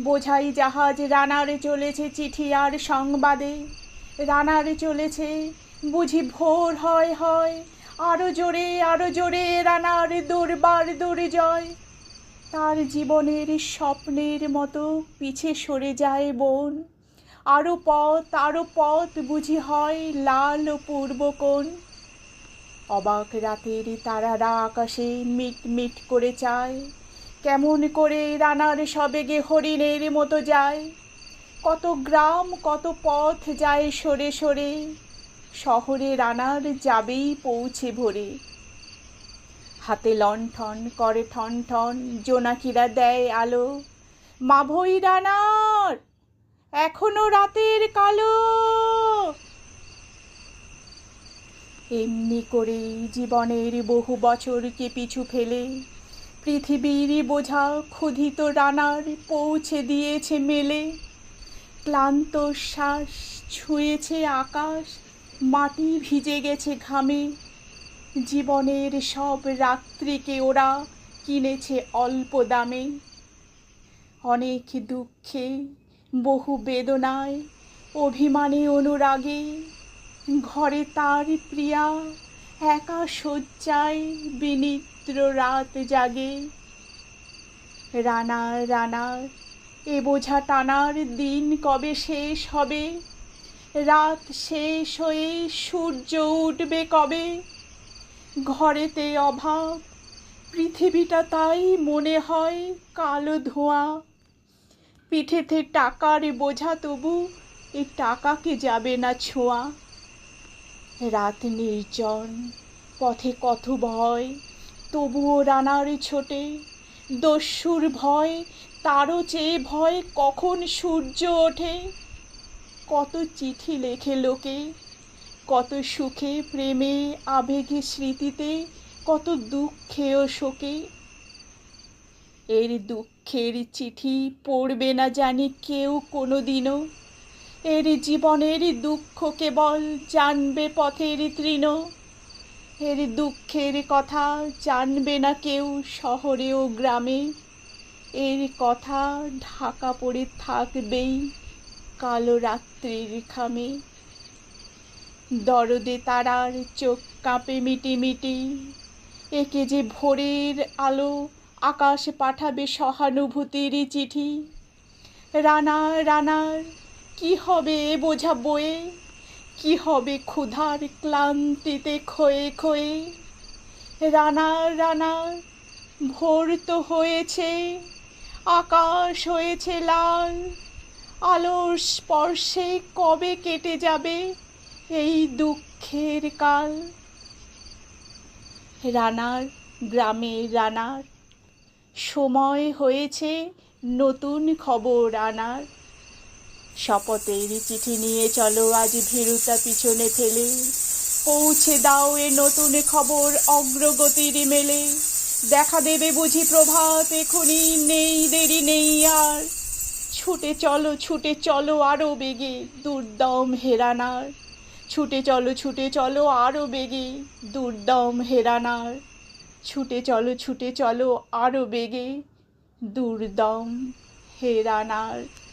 বোঝাই জাহাজ রানার চলেছে চিঠি আর সংবাদে। রানার চলেছে, বুঝি ভোর হয় হয়। আরও জোরে আরও জোরে রানার দুর্বার দুর্জয়। তার জীবনের স্বপ্নের মতো পিছে সরে যায় বোন। আরও পথ আরও পথ বুঝি হয় লাল পূর্ব কোণ। অবাক রাতের তারারা আকাশে মিট মিট করে চায়। কেমন করে রানার সবেগে হরিণের মতো যায়? কত গ্রাম, কত পথ যায় সরে সরে, শহরে রানার যাবেই পৌঁছে ভোরে। হাতে লণ্ঠন করে ঠন ঠন, জোনাকিরা দেয় আলো, মাভই রানার, এখনও রাতের কালো। এমনি করেই জীবনের বহু বছরকে পিছু ফেলে পৃথিবীর বোঝা ক্ষুধিত রানার পৌঁছে দিয়েছে মেলে। ক্লান্ত শ্বাস ছুঁয়েছে আকাশ, মাটি ভিজে গেছে ঘামে। জীবনের সব রাত্রিকে ওরা কিনেছে অল্প দামে। অনেক দুঃখে, বহু বেদনায়, অভিমানে অনুরাগে। ঘরে তার প্রিয়া, একা শয্যায় বিনিদ্র রাত জাগে। রানার রানার এ বোঝা টানার দিন কবে শেষ হবে? রাত শেষ হয়ে সূর্য উঠবে কবে? ঘরেতে অভাব, পৃথিবীটা তাই মনে হয় কালো ধোঁয়া। পিঠেতে টাকার বোঝা তবু এ টাকাকে যাবে না ছোঁয়া। রাত নির্জন, পথে কত ভয় তবুও রানার ছোটে, দস্যুর ভয়, তারও চেয়ে ভয় কখন সূর্য ওঠে? কত চিঠি লেখে লোকে, কত সুখে প্রেমে আবেগে স্মৃতিতে, কত দুঃখে ও শোকে। এর দুঃখের চিঠি পড়বে না জানি কেউ কোনো দিনও এর জীবনের দুঃখ কেবল জানবে পথের তৃণ। এর দুঃখের কথা জানবে না কেউ শহরে ও গ্রামে। এর কথা ঢাকা পড়ে থাকবেই কালো রাত্রির খামে। দরদে তারার চোখ কাঁপে মিটি মিটি। একে যে ভোরের আলো আকাশ পাঠাবে সহানুভূতির চিঠি। রানা, রানার, কি হবে বোঝা বয়ে কি হবে ক্ষুধার ক্লান্তিতে ক্ষয়ে ক্ষয়ে রানার রানার ভোর তো হয়েছে, আকাশ হয়েছে লাল। আলোর স্পর্শে কবে কেটে যাবে এই দুঃখের কাল? রানার গ্রামে রানার, সময় হয়েছে নতুন খবর আনার। শপথের চিঠি নিয়ে চলো, আজ ভীরুতা পিছনে ফেলে। পৌঁছে দাও এ নতুন খবর, অগ্রগতির মেলে। দেখা দেবে বুঝি প্রভাত, এখনই নেই, দেরি নেই আর। ছুটে চলো ছুটে চলো আরও বেগে, দুর্দম হেরানার। ছুটে চলো ছুটে চলো আরও বেগে, দুর্দম হেরানার। ছুটে চলো ছুটে চলো আরও বেগে, দুর্দম হেরানার।